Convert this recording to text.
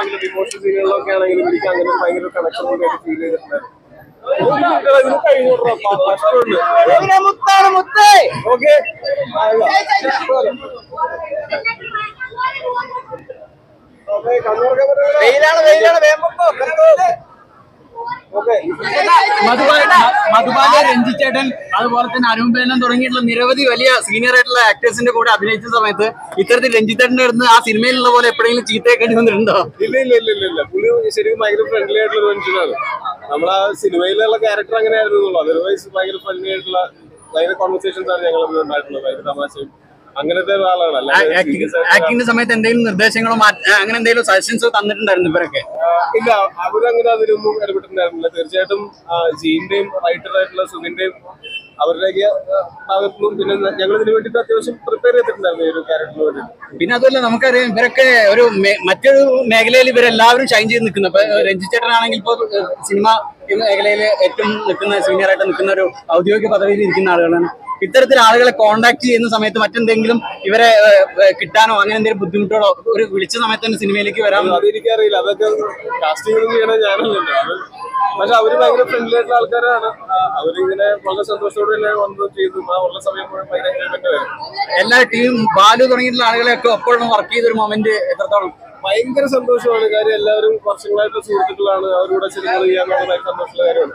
ആണെങ്കിലും ഇമോഷണൽ സീനുകളിലൊക്കെ ആണെങ്കിലും എനിക്ക് അങ്ങനെ ഭയങ്കര കണക്ഷൻ ഫീൽ ചെയ്തിട്ടുണ്ടായിരുന്നു ഓക്കെ വെയിലാണ് വെയിലാണ് വേമ്പോ ഓക്കെ മധുബാല രഞ്ജിച്ചേട്ടൻ അതുപോലെ തന്നെ അരുമ്പേനൻ തുടങ്ങിയിട്ടുള്ള നിരവധി വലിയ സീനിയർ ആയിട്ടുള്ള ആക്ടേഴ്സിന്റെ കൂടെ അഭിനയിച്ച സമയത്ത് ഇത്തരത്തിൽ രഞ്ജിത്തേട്ടന്റെ അടുത്ത് ആ സിനിമയിലുള്ള പോലെ എപ്പോഴെങ്കിലും ചീത്തയൊക്കെ വന്നിട്ടുണ്ടോ? ഇല്ല ഇല്ല ഇല്ല ഇല്ല ഇല്ല. പുള്ളി ശരിക്കും ഭയങ്കര ഫ്രണ്ട്ലി ആയിട്ടുള്ള മനുഷ്യനാണ്. നമ്മൾ ആ സിനിമയിലുള്ള ക്യാരക്ടർ അങ്ങനെ ആയിരുന്നു അതർവൈസ് ഭയങ്കര ഫ്രണ്ട്ലി ആയിട്ടുള്ള ഭയങ്കര കോൺവെർസേഷൻസ് ആണ് ഞങ്ങൾ ഉണ്ടായിട്ടുള്ളത്. ഭയങ്കര തമാശയും. അങ്ങനത്തെ ഒരു ആളാണ് അല്ലാതെ ആക്ടിങ്ങിന്റെ സമയത്ത് എന്തെങ്കിലും നിർദ്ദേശങ്ങളോ അങ്ങനെ എന്തെങ്കിലും സജഷൻസ് തന്നിട്ടുണ്ടായിരുന്നു ഇവരൊക്കെ? ഇല്ല അവരങ്ങനെ അതിലൊന്നും ഇടപെട്ടിട്ടുണ്ടായിരുന്നില്ല. തീർച്ചയായിട്ടും ജീന്റെയും റൈറ്റർ ആയിട്ടുള്ള സുഖിന്റെയും അവരുടെയൊക്കെ ആ, ഭാഗത്തുനിന്നും പിന്നെ ഞങ്ങൾ ഇതിനു വേണ്ടിയിട്ട് അത്യാവശ്യം പ്രിപ്പയർ ചെയ്തിട്ടുണ്ടായിരുന്നു ഈ ഒരു ക്യാരക്ടറിന് വേണ്ടിയിട്ട്. പിന്നെ അതുമല്ല നമുക്കറിയാം ഇവരൊക്കെ ഒരു മറ്റൊരു മേഖലയിൽ ഇവരെല്ലാവരും ഷൈൻ ചെയ്ത് നിൽക്കുന്നു. ഇപ്പൊ രഞ്ജിച്ചേട്ടനാണെങ്കിൽ ഇപ്പോൾ സിനിമ മേഖലയിൽ ഏറ്റവും നിൽക്കുന്ന സീനിയർ ആയിട്ട് നിൽക്കുന്ന ഒരു ഔദ്യോഗിക പദവിയിൽ ഇരിക്കുന്ന ആളുകളാണ്. ഇത്തരത്തിൽ ആളുകളെ കോണ്ടാക്ട് ചെയ്യുന്ന സമയത്ത് മറ്റെന്തെങ്കിലും ഇവരെ കിട്ടാനോ അങ്ങനെ എന്തെങ്കിലും ബുദ്ധിമുട്ടുകളോ ഒരു വിളിച്ച സമയത്ത് തന്നെ സിനിമയിലേക്ക് വരാൻ അറിയില്ല. എനിക്കറിയില്ല അതൊക്കെ കാസ്റ്റിംഗ് ചെയ്യണ ഞാനല്ലല്ലോ. പക്ഷെ അവർ ഭയങ്കര ഫ്രണ്ട്ലി ആയിട്ടുള്ള ആൾക്കാരാണ്. അവരിങ്ങനെ വളരെ സന്തോഷത്തോടെ വന്നു ചെയ്തു. ഉള്ള സമയം ഭയങ്കര എല്ലാ ടീം ബാലു തുടങ്ങിയിട്ടുള്ള ആളുകളെയൊക്കെ ഒപ്പോഴും വർക്ക് ചെയ്തൊരു മൊമെന്റ് എത്രത്തോളം? ഭയങ്കര സന്തോഷമാണ്. കാര്യം എല്ലാവരും വർഷങ്ങളായിട്ട് സുഹൃത്തുക്കളാണ്. അവരുടെ സിനിമകൾ ചെയ്യാനുള്ള ഭയങ്കര സന്തോഷമുള്ള കാര്യമാണ്